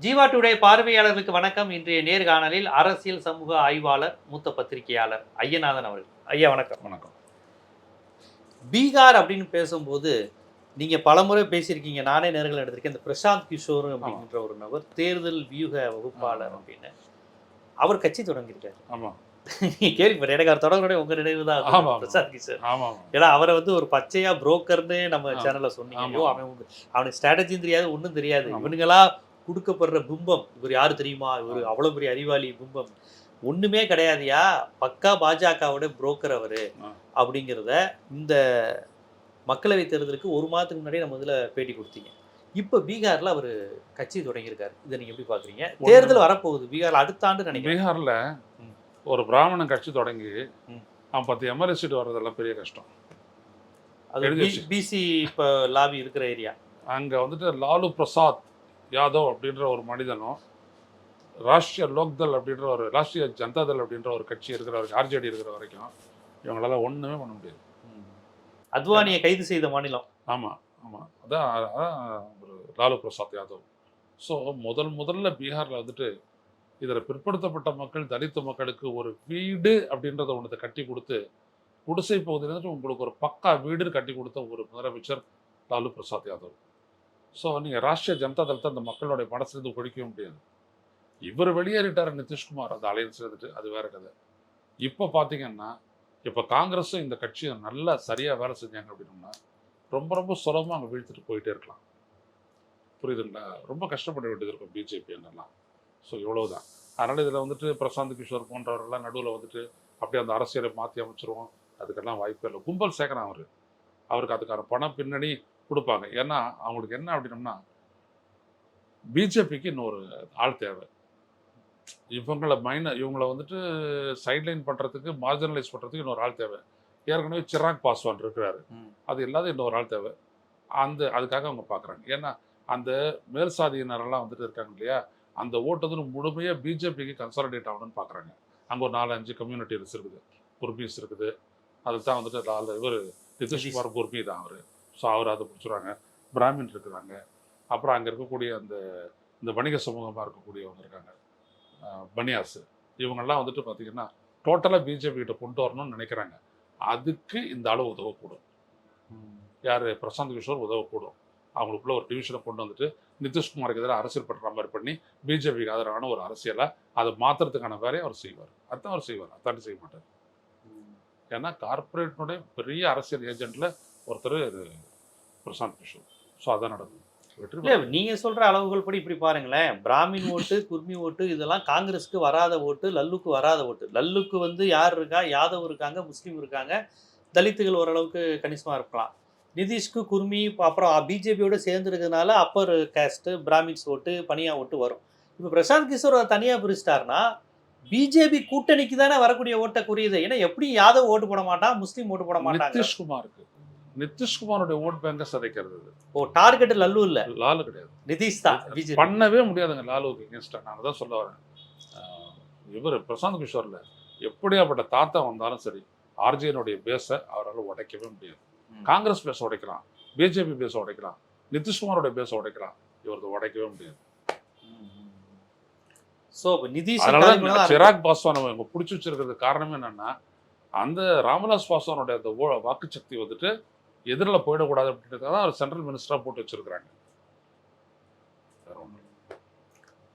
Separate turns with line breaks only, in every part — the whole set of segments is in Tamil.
ஜீவா டுடே பார்வையாளர்களுக்கு வணக்கம். இன்றைய நேர்காணலில் அரசியல் சமூக ஆய்வாளர் மூத்த பத்திரிகையாளர் ஐயநாதன் அவர்கள். ஐயா வணக்கம்.
வணக்கம்.
பீகார் அப்படின்னு பேசும்போது நீங்க பலமுறை பேசியிருக்கீங்க. நானே நேர்கள் எடுத்திருக்கேன். இந்த பிரசாந்த் கிஷோர் அப்படின்ற ஒரு நபர் தேர்தல் வியூக வகுப்பாளர். அப்படின்னு. அவர் கட்சி தொடங்கியிருக்காரு.
ஆமா.
கேள்விப்பட்ட எனக்கு அவர் உங்க நினைவு தான். பிரசாந்த் கிஷோர். ஏன்னா அவரை வந்து ஒரு பச்சையா புரோக்கர்னு நம்ம. சேனல்ல சொன்னீங்க. அவன் அவனுக்கு ஸ்ட்ராட்டஜியும் தெரியாது ஒண்ணும் தெரியாது. இவனுங்களா கொடுக்கப்படுற பிம்பம். இவர் யாரு தெரியுமா? இவர் அவ்வளவு பெரிய அறிவாளி பிம்பம். ஒண்ணுமே கிடையாதுயா. பக்கா பாஜகவோட புரோக்கர் அவரு. அப்படிங்கிறத இந்த மக்களவை தேர்தலுக்கு ஒரு மாதத்துக்கு முன்னாடி நம்ம இதுல பேட்டி கொடுத்தீங்க. இப்ப பீகார்ல அவர் கட்சி தொடங்கியிருக்காரு. இதை நீங்க எப்படி பாக்குறீங்க?
ஒண்ணு-
தேர்தல் வரப்போகுது. பீகார்ல அடுத்த ஆண்டு நினைக்கிறேன்.
பீகார்ல. ஒரு பிராமணன் கட்சி தொடங்கி. அவன் பத்து எம்எல்ஏ சீட் வர்றதெல்லாம் பெரிய கஷ்டம்.
அது. பிசி இப்ப லாபி இருக்கிற ஏரியா.
அங்க வந்துட்டு லாலு பிரசாத் யாதவ் அப்படின்ற ஒரு மனிதனும் ராஷ்டிரிய லோக்தள் அப்படின்ற ஒரு ராஷ்டிரிய ஜனதாதள் அப்படின்ற ஒரு கட்சி இருக்கிற வரைக்கும் ஆர்ஜேடி இருக்கிற வரைக்கும் இவங்களால ஒண்ணுமே பண்ண முடியாது.
அத்வானியை கைது செய்த மாநிலம்.
ஆமா ஆமா. அதான் அதான் ஒரு லாலு பிரசாத் யாதவ். ஸோ முதல் முதல்ல பீகார்ல வந்துட்டு இதில் பிற்படுத்தப்பட்ட மக்கள் தலித்து மக்களுக்கு ஒரு வீடு அப்படின்றத ஒன்றத்தை கட்டி கொடுத்து குடிசை பகுதியில் வந்துட்டு உங்களுக்கு ஒரு பக்கா வீடு கட்டி கொடுத்த ஒரு முதலமைச்சர் லாலு பிரசாத் யாதவ். ஸோ நீங்கள் ராஷ்டிரிய ஜனதா தளத்தை அந்த மக்களுடைய மனசுலேருந்து ஒழிக்கவே முடியாது. இவர் வெளியேறிட்டார் நிதிஷ்குமார் அந்த அலையன்ஸ் இருந்துட்டு அது வேற கதை. இப்போ பார்த்தீங்கன்னா இப்போ காங்கிரஸும் இந்த கட்சியும் நல்லா சரியாக வேலை செஞ்சாங்க அப்படின்னோம்னா ரொம்ப ரொம்ப சுலபமாக அங்கே வீழ்த்துட்டு போயிட்டே இருக்கலாம். புரியுதுங்களா? ரொம்ப கஷ்டப்பட வேண்டியது இருக்கும் பிஜேபி என்னெல்லாம். ஸோ இவ்வளவுதான். அதனால் இதில் வந்துட்டு பிரசாந்த் கிஷோர் போன்றவர்கள்லாம் நடுவில் வந்துட்டு அப்படியே அந்த அரசியலை மாற்றி அமைச்சிருவோம். அதுக்கெல்லாம் வாய்ப்பே இல்லை. கும்பல் சேர்க்குறான் அவர். அவருக்கு அதுக்கான பண பின்னணி கொடுப்பாங்க. ஏன்னா அவங்களுக்கு என்ன அப்படின்னம்னா பிஜேபிக்கு இன்னொரு ஆள் தேவை. இவங்களை மைன இவங்களை வந்துட்டு சைட்லைன் பண்ணுறதுக்கு மார்ஜினலைஸ் பண்ணுறதுக்கு இன்னொரு ஆள் தேவை. ஏற்கனவே சிராக் பாஸ்வான் இருக்கிறாரு. அது இல்லாத இன்னொரு ஆள் தேவை. அந்த அதுக்காக அவங்க பார்க்குறாங்க ஏன்னா அந்த மேல் சாதியினரெல்லாம் வந்துட்டு இருக்காங்க இல்லையா? அந்த ஓட்டு வந்து முழுமையாக பிஜேபிக்கு கன்சாலிடேட் ஆகணும்னு பார்க்குறாங்க அங்கே ஒரு நாலு அஞ்சு கம்யூனிட்டிஸ் இருக்குது. குர்பீஸ் இருக்குது. அதுக்கு தான் வந்துட்டு நாலு இவர் நிதிஷ்குமார் குர்மி தான் அவர். ஸோ அவர் அதை பிடிச்சிருவாங்க. பிராமின் இருக்கிறாங்க. அப்புறம் அங்கே இருக்கக்கூடிய அந்த இந்த வணிக சமூகமாக இருக்கக்கூடியவங்க இருக்காங்க. அஹ் பனியாஸ் இவங்கெல்லாம் வந்துட்டு பார்த்தீங்கன்னா டோட்டலாக பிஜேபி கிட்ட கொண்டு வரணும்னு நினைக்கிறாங்க. அதுக்கு இந்த அளவு உதவக்கூடும். யார்? பிரசாந்த் கிஷோர் உதவக்கூடும். அவங்களுக்குள்ள ஒரு டிவிஷனை கொண்டு வந்துட்டு நிதிஷ்குமாருக்கு எதிராக அரசியல் பண்ணுற மாதிரி பண்ணி பிஜேபிக்கு ஆதரவான ஒரு அரசியலை அதை மாற்றுறதுக்கான வேலையை அவர் செய்வார். அதான் அவர் செய்வார். அதாண்டி செய்ய மாட்டார். ஏன்னா கார்ப்பரேட்னுடைய பெரிய அரசியல் ஏஜென்ட்ல ஒருத்தர் பிரசாந்த் கிஷோர். ஸோ அதான் நடக்கும்
இல்ல நீங்க சொல்ற அளவுகள் படி இப்படி பாருங்களேன். பிராமின் ஓட்டு குர்மி ஓட்டு இதெல்லாம் காங்கிரஸ்க்கு வராத ஓட்டு லல்லுக்கு வராத ஓட்டு. லல்லுக்கு வந்து யார் இருக்கா? யாதவ் இருக்காங்க? முஸ்லீம் இருக்காங்க? தலித்துகள் ஓரளவுக்கு கணிசமா இருக்கலாம். நிதிஷ்க்கு குர்மி அப்புறம் பிஜேபியோட சேர்ந்து இருக்கிறதுனால அப்பர் கேஸ்ட் பிராமின்ஸ் ஓட்டு பனியா ஓட்டு வரும். இப்போ பிரசாந்த் கிஷோர் அதை தனியா பிரிச்சிட்டாருன்னா பிஜேபி கூட்டணிக்கு தானே வரக்கூடிய ஓட்டை குறியுது. ஏன்னா எப்படி யாதவ் ஓட்டு போட மாட்டான் முஸ்லீம் ஓட்டு போட மாட்டாங்க.
நிதிஷ்குமாருக்கு. நிதிஷ்குமாரோட ஓட் பேங்கை சதைக்கிறது.
ஓ டார்கெட் லல்லு இல்ல?
லாலு கிடையாது.
நிதிஷ் தான்
பண்ணவே முடியாதுங்க லாலுவுக்கு எகென்ஸ்டாக நான் தான் சொல்ல வரேன். இவர் பிரசாந்த் கிஷோர்ல எப்படியாப்பட்ட தாத்தா வந்தாலும் சரி ஆர்ஜியனுடைய பேஸை அவரால் உடைக்கவே முடியாது. காங்கிரஸ் பேச உடைக்கலாம் பிஜேபி பேச உடைக்கலாம் நிதிஷ்குமாரோட பேச உடைக்கலாம் இவரது உடைக்கவே முடியாது.
சோ நிதிஷ்
சிராக் பாஸ்வான் அவங்க பிடிச்சி வச்சிருக்கிறது காரணம் என்னன்னா அந்த ராமதாஸ் பாஸ்வானுடைய அந்த வாக்கு சக்தி வந்துட்டு எதிரில் போயிடக்கூடாது அப்படின்றதுக்காக தான் அவர் சென்ட்ரல் மினிஸ்டரா போட்டு வச்சிருக்கிறாங்க.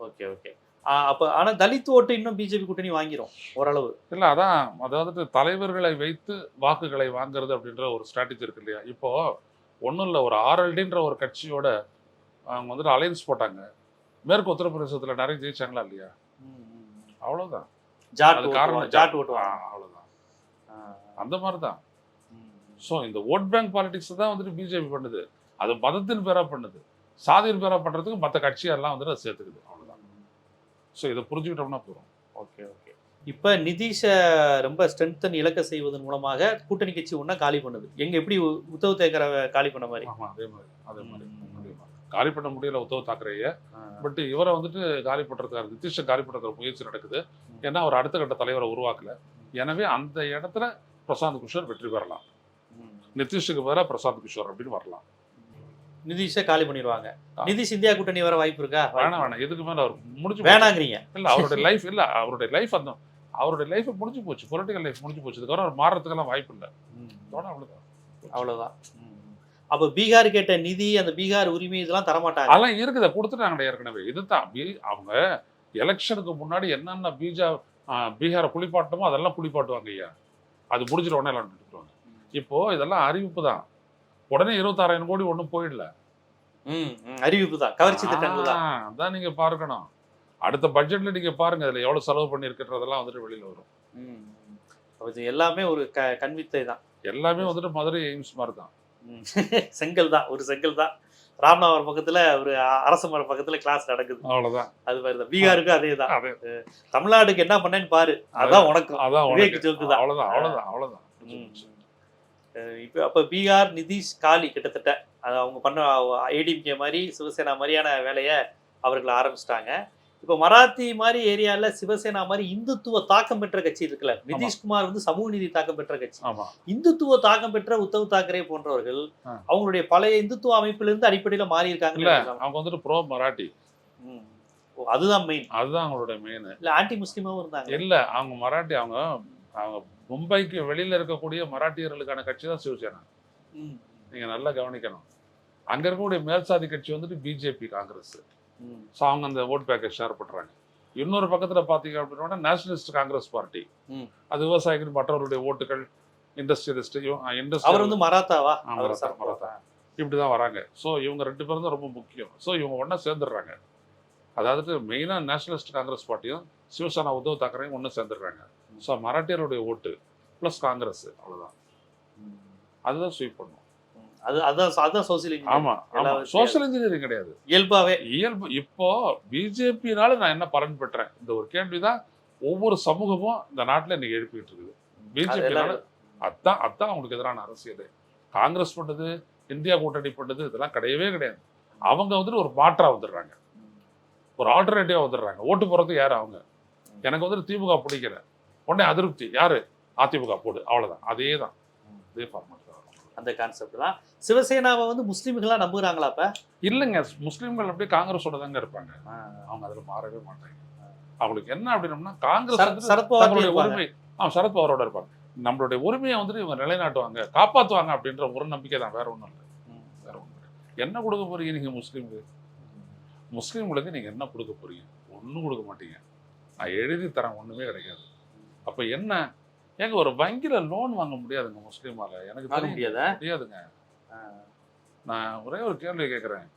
ஓகே ஓகே அப்ப ஆனா தலித் ஓட்டு இன்னும் பிஜேபி கூட்டணி வாங்கிரும் ஓரளவு.
இல்ல அதான் அதாவது தலைவர்களை வைத்து வாக்குகளை வாங்குறது அப்படின்ற ஒரு ஸ்ட்ராட்டஜி இருக்கு இல்லையா? இப்போ ஒன்றும் இல்லை ஒரு ஆர்எல்டின்ற ஒரு கட்சியோட அவங்க வந்துட்டு அலையன்ஸ் போட்டாங்க. மேற்கு உத்தரப்பிரதேசத்துல நிறைய ஜெயிச்சாங்களா இல்லையா?
ஓட்டு
காரணம் ஆ. அந்த மாதிரி தான். ஸோ இந்த ஓட் பேங்க் பாலிடிக்ஸ் தான் வந்துட்டு பிஜேபி பண்ணுது. அது மதத்தின் பேரா பண்ணுது. சாதியின் பேரா பண்றதுக்கு மற்ற கட்சியெல்லாம் வந்துட்டு அதை சேர்த்துக்குது. அவ்வளவுதான். ஸோ இதை புரிஞ்சுக்கிட்டோம்னா போதும்.
ஓகே ஓகே இப்ப நிதிஷை ரொம்ப ஸ்ட்ரென்தன் இலக்க செய்வதன் மூலமாக கூட்டணி கட்சி ஒண்ணா காலி பண்ணுது. எங்க எப்படி உத்தவ் தேக்கரை காலி பண்ண மாதிரி?
அதே மாதிரி அதே மாதிரி. காலி பண்ண முடியல உத்தவ் தாக்கரேய. பட் இவரை வந்துட்டு காலி பண்றதுக்கான நிதிஷை காலி பண்றதுக்கு முயற்சி நடக்குது. ஏன்னா அவர் அடுத்த கட்ட தலைவரை உருவாக்கல. எனவே அந்த இடத்துல பிரசாந்த் கிஷோர் வெற்றி பெறலாம். நிதிஷுக்கு பதிலாக பிரசாந்த் கிஷோர் அப்படின்னு வரலாம்.
நிதிஷை காலி பண்ணிடுவாங்க. நிதிஷ் இந்தியா கூட்டணி வர வாய்ப்பு இருக்கா?
வேணாம் வேணாம். இதுக்கு மேல அவர் முடிஞ்சு.
வேணாங்கிறீங்க.
இல்ல அவருடைய லைஃப் இல்ல அவருடைய லைஃப் அந்த அவருடைய லைஃப் முடிஞ்சு போச்சு. பொலிட்டிக்கல் லைஃப் முடிஞ்சு போச்சு. இதுக்கப்புறம் அவர் மாறதுக்கெல்லாம் வாய்ப்பு இல்லை. அதோட அவ்வளவுதான்.
அவ்வளவுதான். அப்ப பீகார் கேட்ட நிதி அந்த பீகார் உரிமை இதெல்லாம் தரமாட்டாங்க.
அதெல்லாம் இருக்குத. கொடுத்துட்டாங்கடா ஏற்கனவே. இதுதான். அவங்க எலெக்ஷனுக்கு முன்னாடி என்னென்ன பீஜா பீகாரை குளிப்பாட்டணுமோ அதெல்லாம் குளிப்பாட்டுவாங்க ஐயா. அது முடிஞ்சிட உடனே எல்லாம் எடுத்துருவாங்க இப்போ இதெல்லாம் அறிவிப்பு தான். உடனே இருபத்தாறாயிரம் கோடி ஒன்றும் போயிடல.
அறிவிப்பு தான். கவர்ச்சி திட்டங்கள் தான்.
அதான் நீங்க பார்க்கணும். அடுத்த பட்ஜெட்ல நீங்க பாருங்க இதுல எவ்வளவு செலவு பண்ணிருக்கிறதெல்லாம் வந்துட்டு வெளியில வரும்.
இது எல்லாமே ஒரு க கன்வித்தை தான்.
எல்லாமே வந்துட்டு மதுரை எய்ம்ஸ் மாதிரி தான்.
செங்கல் தான் ஒரு செங்கல் தான். ராமநாதபுரம் பக்கத்துல ஒரு அரச மரம் பக்கத்துல கிளாஸ் நடக்குது.
அவ்வளவுதான்.
அது மாதிரி தான். பீகாருக்கும் அதே தான்.
அதே
தமிழ்நாட்டுக்கு என்ன பண்ணேன்னு பாரு. அதான் உனக்கு.
அதான்.
ஜோக்கு தான்.
அவ்வளவுதான் அவ்வளவுதான் அவ்வளவுதான்.
இப்ப அப்ப பீகார் நிதிஷ் காலி கிட்டத்தட்ட அது அவங்க பண்ண ஏடிஎம்கே மாதிரி சிவசேனா மாதிரியான வேலையை அவர்கள் ஆரம்பிச்சிட்டாங்க. இப்ப மராத்தி மாதிரி ஏரியால சிவசேனா மாதிரி இந்துத்துவ தாக்கம் பெற்ற கட்சி இருக்குல்ல. நிதிஷ்குமார் வந்து சமூக நீதி தாக்கம் பெற்ற கட்சி. இந்துத்துவ தாக்கம் பெற்ற உத்தவ் தாக்கரே போன்றவர்கள். அவங்களுடைய பழைய இந்துத்துவ அமைப்பிலிருந்து அடிப்படையில மாறி இருக்காங்க
அவங்க வந்துட்டு ப்ரோ மராட்டி
அதுதான் மெயின்
அதுதான் அவங்களோட மெயின்
இல்ல ஆன்டி முஸ்லிமாவும் இருந்தாங்க
இல்ல அவங்க மராட்டி அவங்க அவங்க மும்பைக்கு வெளியில இருக்கக்கூடிய மராட்டியர்களுக்கான கட்சி தான் சிவசேனா.
ம்,
நீங்க நல்லா கவனிக்கணும். அங்க இருக்கக்கூடிய மேல்சாதி கட்சி வந்துட்டு பிஜேபி காங்கிரஸ். ஸோ அவங்க அந்த ஓட் பேக்கேஜ் ஷேர் பண்றாங்க. இன்னொரு பக்கத்துல பாத்தீங்க அப்படின்னா நேஷனலிஸ்ட் காங்கிரஸ் பார்ட்டி. அது விவசாயிகள் மற்றவருடைய ஓட்டுகள் இண்டஸ்ட்ரியலிஸ்ட்
அவர்
இண்டஸ்ட்ரியல்
வந்து மராத்தாவா? அவர்
மராத்தா, மராத்தா. இப்படிதான் வராங்க. ஸோ இவங்க ரெண்டு பேரும் தான் ரொம்ப முக்கியம். ஸோ இவங்க ஒண்ணா சேர்ந்துடுறாங்க. அதாவது மெயினாக நேஷனலிஸ்ட் காங்கிரஸ் பார்ட்டியும் சிவசேனா உத்தவ் தாக்கரையும் ஒன்று சேர்ந்துடுறாங்க. ஸோ மராட்டியருடைய ஓட்டு ப்ளஸ் காங்கிரஸ் அவ்வளவுதான். அதுதான் ஸ்வீப் பண்ணும்.
அது அதான் அதுதான் சோசியல்
ஆமா ஆமா. சோஷியல் இன்ஜினியரிங் கிடையாது.
இயல்பாவே.
இயல்பு இப்போ பிஜேபினால நான் என்ன பலன் பெற்றேன்? இந்த ஒரு கேள்விதான் ஒவ்வொரு சமூகமும் இந்த நாட்டுல இன்னைக்கு எழுப்பிட்டு இருக்குது. பிஜேபினால அதான் அதான் அவங்களுக்கு எதிரான அரசியல். காங்கிரஸ் பண்ணது இந்தியா கூட்டணி பண்ணது இதெல்லாம் கிடையவே கிடையாது. அவங்க வந்துட்டு ஒரு மாற்றா வந்துடுறாங்க. ஒரு ஆல்டர்னேட்டிவா வந்துடுறாங்க. ஓட்டு போறது யாரு? அவங்க. எனக்கு வந்துட்டு திமுக பிடிக்கல. உடனே அதிருப்தி. யாரு? அதிமுக. போடு. அவ்வளவுதான். அதே தான் அதே ஃபார்மேட் தான்
அந்த கான்செப்ட் தான். சிவசேனாவை வந்து முஸ்லீம்களா நம்புறாங்களா அப்ப?
இல்லைங்க. முஸ்லீம்கள் அப்படியே காங்கிரஸோட தாங்க இருப்பாங்க. அவங்க அதுல மாறவே மாட்டாங்க. அவங்களுக்கு என்ன அப்படின்னம்னா காங்கிரஸ்
சரத்-
வந்துட்டு
சரத்பவார்
தங்களுடைய
இருப்பாங்க.
உரிமை ஆ சரத்பவாரோட இருப்பாங்க. நம்மளுடைய உரிமையை வந்துட்டு இவங்க நிலைநாட்டுவாங்க. காப்பாத்துவாங்க அப்படின்ற ஒரு நம்பிக்கை தான். வேற ஒண்ணும் இல்லை. வேற ஒண்ணும் இல்லை. என்ன கொடுக்க போறீங்க நீங்க முஸ்லீம்க்கு? முஸ்லீம்களுக்கு நீங்க என்ன கொடுக்க போறீங்க? ஒண்ணும் கொடுக்க மாட்டீங்க. நான் எழுதி தரேன். ஒண்ணுமே கிடைக்காது அப்ப என்ன? ஏங்க ஒரு வங்கியில லோன் வாங்க முடியாதுங்க முஸ்லீமால. எனக்கு
வாங்க முடியாதா?
முடியாதுங்க. நான் ஒரே ஒரு கேள்வி கேட்குறேன்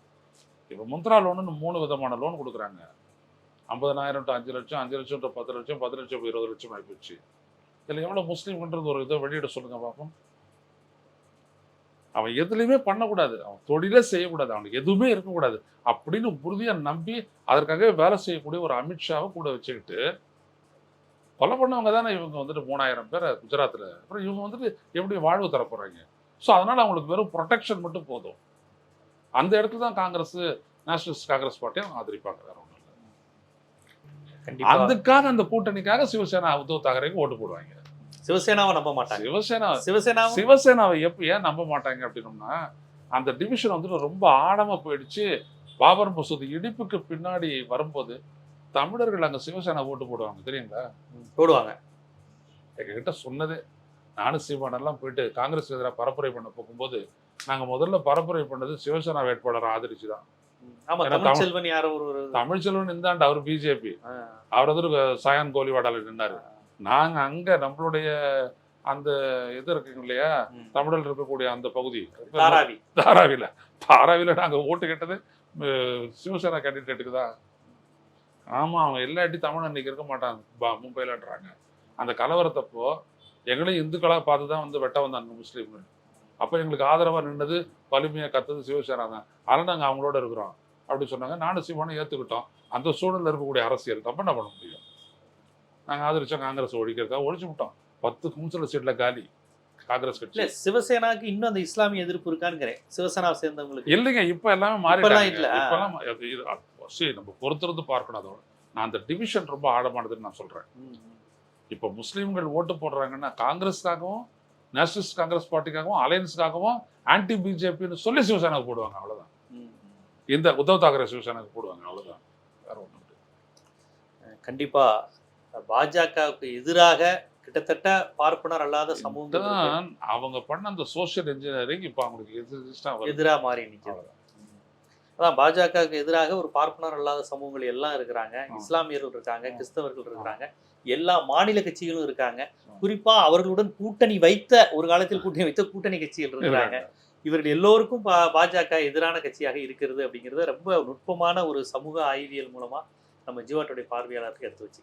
இப்போ முத்ரா லோனுன்னு மூணு விதமான லோன் கொடுக்குறாங்க. ஐம்பதனாயிரம் டு அஞ்சு லட்சம் அஞ்சு லட்சம் டு பத்து லட்சம் பத்து லட்சம் இருபது லட்சம் ஆகிப்போச்சு இதில் எவ்வளோ முஸ்லீம்ன்றது ஒரு இதை வெளியிட சொல்லுங்க பார்ப்போம் அவன் எதுலையுமே பண்ணக்கூடாது. அவன் தொழிலே செய்யக்கூடாது. அவனுக்கு எதுவுமே இருக்கக்கூடாது. அப்படின்னு உறுதியாக நம்பி அதற்காகவே வேலை செய்யக்கூடிய ஒரு அமித்ஷாவை கூட வச்சுக்கிட்டு கொலை பண்ணவங்க தானே இவங்க வந்துட்டு மூணாயிரம் பேரை குஜராத்தில் அப்புறம் இவங்க வந்துட்டு எப்படி வாழ்வு தர போகிறாங்க ஸோ அதனால அவங்களுக்கு வெறும் ப்ரொடெக்ஷன் மட்டும் போதும். அந்த இடத்துல தான் காங்கிரஸ் நேஷனலிஸ்ட் காங்கிரஸ் பார்ட்டியும் ஆதரிப்பாங்க வேற ஒன்றும் இல்லை அதுக்காக அந்த கூட்டணிக்காக சிவசேனா உத்தவ் தாக்கரேக்கு ஓட்டு போடுவாங்க.
சிவசேனாவை நம்ப மாட்டாங்க.
சிவசேனா
சிவசேனா
சிவசேனாவை எப்ப ஏன் நம்ப மாட்டாங்க அப்படின்னோம்னா அந்த டிவிஷன் வந்துட்டு ரொம்ப ஆழமா போயிடுச்சு. பாபர் மசூதி இடிப்புக்கு பின்னாடி வரும்போது தமிழர்கள் அங்க சிவசேனா ஓட்டு போடுவாங்க தெரியுங்களா?
போடுவாங்க.
எங்ககிட்ட சொன்னதே நானும் சீமானெல்லாம் போயிட்டு காங்கிரஸ் எதிராக பரப்புரை பண்ண போகும்போது நாங்க முதல்ல பரப்புரை பண்ணது சிவசேனா வேட்பாளரை ஆதரிச்சு தான்.
ஆமா
ஏன்னா
தமிழ்
தமிழ்
செல்வன் யாரோ ஒரு ஒரு
தமிழ்ச்செல்வன் இந்தாண்டு அவர் பிஜேபி. அவர் வந்து சாயான் கோலிவாடால நின்னாரு. நாங்க அங்க நம்மளுடைய அந்த இது இருக்குங்க இல்லையா
ம்.
தமிழில் இருக்கக்கூடிய அந்த பகுதி.
தாராவி.
தாராவில. தாராவில நாங்க ஓட்டு கேட்டது சிவசேனா கேண்டிடேட்டுக்கு தான். ஆமா அவங்க இல்லாட்டி தமிழ் அன்னைக்கு இருக்க மாட்டாங்க. பா- மும்பைலன்றாங்க. அந்த கலவரத்தப்போ எங்களையும் இந்துக்களா பார்த்து தான் வந்து வெட்ட வந்தாங்க முஸ்லீம்கள். அப்போ எங்களுக்கு ஆதரவா நின்னது வலிமையா கத்தது சிவசேனா தான். அதனால நாங்க அவங்களோட இருக்கிறோம். அப்படி சொன்னாங்க. நானும் சிவனும் ஏத்துக்கிட்டோம். அந்த சூழல்ல இருக்கக்கூடிய அரசியல் தப்பு என்ன பண்ண முடியும்? நாங்க ஆதரிச்சோம் காங்கிரஸ் ஒழிக்கிறதுக்காக ஒழிச்சு விட்டோம். பத்து கவுன்சிலர் சீட்ல காலி காங்கிரஸ்
இல்ல
கட்சி
சிவசேனாக்கு இன்னும் அந்த இஸ்லாமிய எதிர்ப்பு இருக்கான்னு சிவசேனாவை சேர்ந்தவங்களுக்கு.
இல்லைங்க இப்ப எல்லாமே
இல்ல.
இப்பெல்லாம் சரி நம்ம பொறுத்திருந்து பார்க்கணும். அதோட நான் அந்த டிவிஷன் ரொம்ப ஆழமானதுன்னு நான்
ம்.
இப்ப முஸ்லீம்கள் ஓட்டு போடுறாங்கன்னா காங்கிரஸ்க்காகவும் நேஷனலிஸ்ட் காங்கிரஸ் பார்ட்டிக்காகவும் அலையன்ஸ்க்காகவும் ஆன்டி பிஜேபின்னு சொல்லி சிவசேனாவுக்கு போடுவாங்க அவ்வளவுதான். இந்த உத்தவ் தாக்கரே சிவசேனாக்கு போடுவாங்க அவ்வளவுதான். வேற ஒன்றும்
கண்டிப்பா பாஜகவுக்கு எதிராக கிட்டத்தட்ட பார்ப்பனர் அல்லாத.
தான் அவங்க பண்ண அந்த சோஷியல் இன்ஜினியரிங் இப்போ அவங்களுக்கு எதிர்ஸ்டாக வருது.
எதிரா மாறி நிற்கிறது அதான் பாஜகவுக்கு எதிராக ஒரு பார்ப்பனர் அல்லாத சமூகங்கள் எல்லாம் இருக்கிறாங்க. இஸ்லாமியர்கள் இருக்காங்க. கிறிஸ்தவர்கள் இருக்கிறாங்க. எல்லா மாநில கட்சிகளும் இருக்காங்க. குறிப்பா அவர்களுடன் கூட்டணி வைத்த ஒரு காலத்தில் கூட்டணி வைத்த கூட்டணி கட்சிகள் இருக்கிறாங்க. இவர்கள் எல்லோருக்கும் பா- பாஜக எதிரான கட்சியாக இருக்கிறது அப்படிங்கிறத ரொம்ப நுட்பமான ஒரு சமூக ஆய்வியல் மூலமா நம்ம ஜீவாட்டுடைய பார்வையாளருக்கு எடுத்து வச்சு